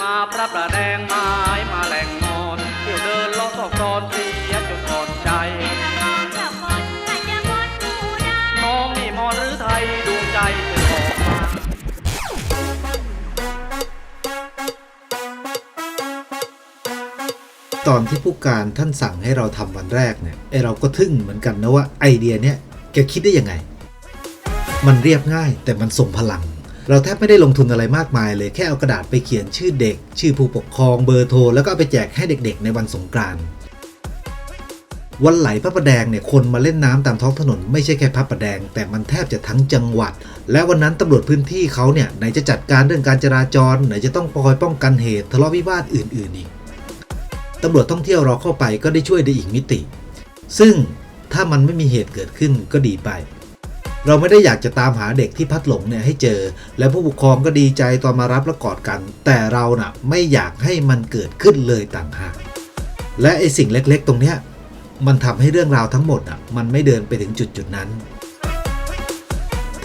มาพระประแดงไม้มาแหล่งนอนเที่ยวเดินลาะซอกซอนเสียจนอ่อนใจน้องน,น,นี่มอหรือไทยดวงใจเธอออกมาตอนที่ผู้การท่านสั่งให้เราทำวันแรกเนี่ยไอเราก็ทึ่งเหมือนกันนะว่าไอเดียเนี่ยแกคิดได้ยังไง มันเรียบง่ายแต่มันทรงพลัง เราแทบไม่ได้ลงทุนอะไรมากมายเลยแค่เอากระดาษไปเขียนชื่อเด็ก ชื่อผู้ปกครองเบอร์โทร แล้วก็ไปแจกให้เด็กๆ ในวันสงกรานต์วันไหลพระประแดงเนี่ยคนมาเล่นน้ำตามท้องถนนไม่ใช่แค่พระประแดง แต่มันแทบจะทั้งจังหวัด และวันนั้นตำรวจพื้นที่เขาเนี่ยไหนจะจัดการเรื่องการจราจร ไหนจะต้องคอยป้องกันเหตุทะเลาะวิวาทอื่น ๆ อีกตำรวจท่องเที่ยวเราเข้าไปก็ได้ช่วยได้อีกมิติ ซึ่งถ้ามันไม่มีเหตุเกิดขึ้นก็ดีไป เราไม่ได้อยากจะตามหาเด็กที่พัดหลงเนี่ยให้เจอ และผู้ปกครองก็ดีใจตอนมารับและกอดกัน แต่เราน่ะไม่อยากให้มันเกิดขึ้นเลยต่างหากและไอสิ่งเล็กๆ ตรงเนี้ยมันทำให้เรื่องราวทั้งหมดอะมันไม่เดินไปถึงจุดจุดๆนั้น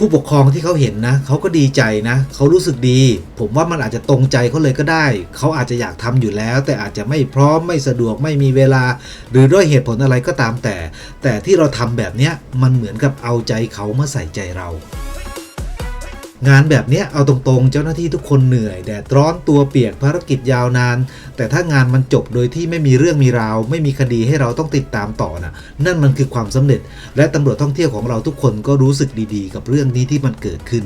ผู้ปกครองที่เขาเห็นนะเขาก็ดีใจนะเขารู้สึกดี ผมว่ามันอาจจะตรงใจเขาเลยก็ได้ เขาอาจจะอยากทำอยู่แล้ว แต่อาจจะไม่พร้อมไม่สะดวกไม่มีเวลา หรือด้วยเหตุผลอะไรก็ตามแต่ แต่ที่เราทำแบบเนี้ยมันเหมือนกับเอาใจเขามาใส่ใจเรา งานแบบนี้เอาตรงๆ เจ้าหน้าที่ทุกคนเหนื่อย แดดร้อนตัวเปียกภารกิจยาวนาน แต่ถ้างานมันจบโดยที่ไม่มีเรื่องมีราว ไม่มีคดีให้เราต้องติดตามต่อนะนั่นมันคือความสำเร็จ และตำรวจท่องเที่ยวของเราทุกคนก็รู้สึกดีๆ กับเรื่องนี้ที่มันเกิดขึ้น